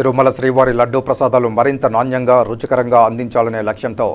తిరుమల శ్రీవారి లడ్డూ ప్రసాదాలు మరింత నాణ్యంగా రుచికరంగా అందించాలనే లక్ష్యంతో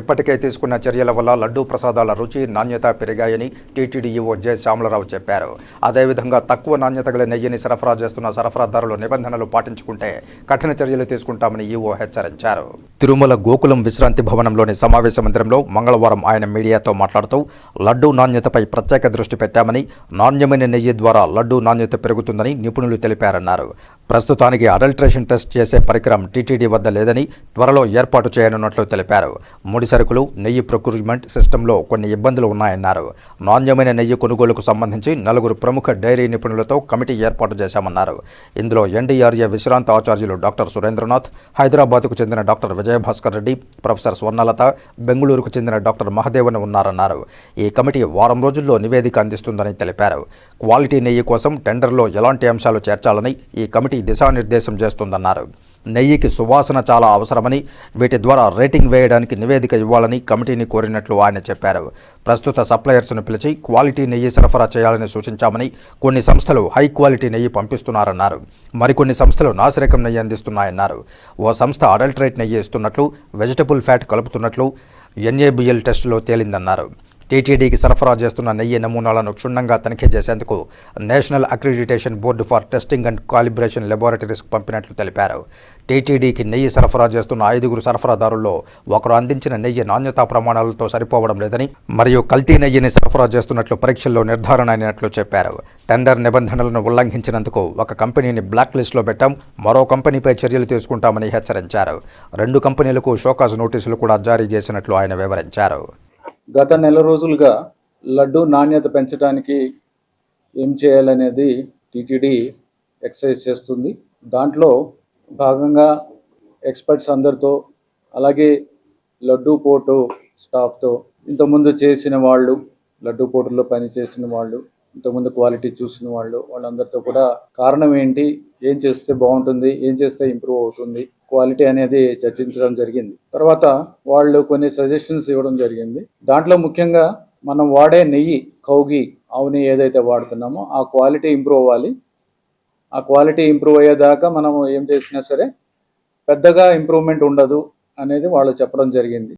ఇప్పటికే తీసుకున్న చర్యల వల్ల లడ్డూ ప్రసాదాల రుచి నాణ్యత పెరిగాయని టీటీడీఈఓ జె. శ్యామలరావు చెప్పారు. అదేవిధంగా తక్కువ నాణ్యత గల నెయ్యిని సరఫరా చేస్తున్న సరఫరాదారులు నిబంధనలు పాటించుకుంటే కఠిన చర్యలు తీసుకుంటామని ఈఓ హెచ్చరించారు. తిరుమల గోకులం విశ్రాంతి భవనంలోని సమావేశ మందిరంలో మంగళవారం ఆయన మీడియాతో మాట్లాడుతూ లడ్డూ నాణ్యతపై ప్రత్యేక దృష్టి పెట్టామని నాణ్యమైన నెయ్యి ద్వారా లడ్డూ నాణ్యత పెరుగుతుందని నిపుణులు తెలిపారన్నారు. ప్రస్తుతానికి అడల్ట్రేషన్ టెస్ట్ చేసే పరికరం టీటీడీ వద్ద లేదని త్వరలో ఏర్పాటు చేయనున్నట్లు తెలిపారు. ముడి సరుకులు నెయ్యి ప్రొక్యూర్మెంట్ సిస్టంలో కొన్ని ఇబ్బందులు ఉన్నాయన్నారు. నాణ్యమైన నెయ్యి కొనుగోలుకు సంబంధించి నలుగురు ప్రముఖ డైరీ నిపుణులతో కమిటీ ఏర్పాటు చేశామన్నారు. ఇందులో ఎన్డీఆర్ఏ విశ్రాంత ఆచార్యులు డాక్టర్ సురేంద్రనాథ్ హైదరాబాద్కు చెందిన డాక్టర్ విజయభాస్కర్ రెడ్డి ప్రొఫెసర్ స్వర్ణలత బెంగళూరుకు చెందిన డాక్టర్ మహదేవన్ ఉన్నారన్నారు. ఈ కమిటీ వారం రోజుల్లో నివేదిక అందిస్తుందని తెలిపారు. క్వాలిటీ నెయ్యి కోసం టెండర్లో ఎలాంటి అంశాలు చేర్చాలని ఈ కమిటీ దిశానిర్దేశం చేస్తుందన్నారు. నెయ్యికి సువాసన చాలా అవసరమని వీటి ద్వారా రేటింగ్ వేయడానికి నివేదిక ఇవ్వాలని కమిటీని కోరినట్లు ఆయన చెప్పారు. ప్రస్తుత సప్లయర్స్ను పిలిచి క్వాలిటీ నెయ్యి సరఫరా చేయాలని సూచించామని కొన్ని సంస్థలు హై క్వాలిటీ నెయ్యి పంపిస్తున్నారన్నారు. మరికొన్ని సంస్థలు నాసిరకం నెయ్యి అందిస్తున్నాయన్నారు. ఓ సంస్థ అడల్ట్రేట్ నెయ్యి ఇస్తున్నట్లు వెజిటబుల్ ఫ్యాట్ కలుపుతున్నట్లు ఎన్ఏబిఎల్ టెస్టులో తేలిందన్నారు. టీటీడీకి సరఫరా చేస్తున్న నెయ్యి నమూనాలను క్షుణ్ణంగా తనిఖీ చేసేందుకు national accreditation board for testing and calibration లెబొరేటరీస్కు పంపినట్లు తెలిపారు. టీటీడీకి నెయ్యి సరఫరా చేస్తున్న ఐదుగురు సరఫరాదారుల్లో ఒకరు అందించిన నెయ్యి నాణ్యతా ప్రమాణాలతో సరిపోవడం లేదని మరియు కల్తీ నెయ్యిని సరఫరా చేస్తున్నట్లు పరీక్షల్లో నిర్ధారణ అయినట్లు చెప్పారు. టెండర్ నిబంధనలను ఉల్లంఘించినందుకు ఒక కంపెనీని బ్లాక్ లిస్టులో పెట్టాం మరో కంపెనీపై చర్యలు తీసుకుంటామని హెచ్చరించారు. రెండు కంపెనీలకు షోకాజ్ నోటీసులు కూడా జారీ చేసినట్లు ఆయన వివరించారు. గత నెల రోజులుగా లడ్డు నాణ్యత పెంచడానికి ఏం చేయాలనేది టీటీడీ ఎక్సర్సైజ్ చేస్తుంది. దాంట్లో భాగంగా ఎక్స్పర్ట్స్ అందరితో అలాగే లడ్డు పోటు స్టాఫ్తో ఇంతకుముందు చేసిన వాళ్ళు లడ్డు పోటులో పని చేసిన వాళ్ళు ఇంతకుముందు క్వాలిటీ చూసిన వాళ్ళు వాళ్ళందరితో కూడా కారణం ఏంటి ఏం చేస్తే బాగుంటుంది ఏం చేస్తే ఇంప్రూవ్ అవుతుంది క్వాలిటీ అనేది చర్చించడం జరిగింది. తర్వాత వాళ్ళు కొన్ని సజెషన్స్ ఇవ్వడం జరిగింది. దాంట్లో ముఖ్యంగా మనం వాడే నెయ్యి కౌగి ఆవు నెయ్యి ఏదైతే వాడుతున్నామో ఆ క్వాలిటీ ఇంప్రూవ్ అవ్వాలి. ఆ క్వాలిటీ ఇంప్రూవ్ అయ్యేదాకా మనం ఏం చేసినా సరే పెద్దగా ఇంప్రూవ్మెంట్ ఉండదు అనేది వాళ్ళు చెప్పడం జరిగింది.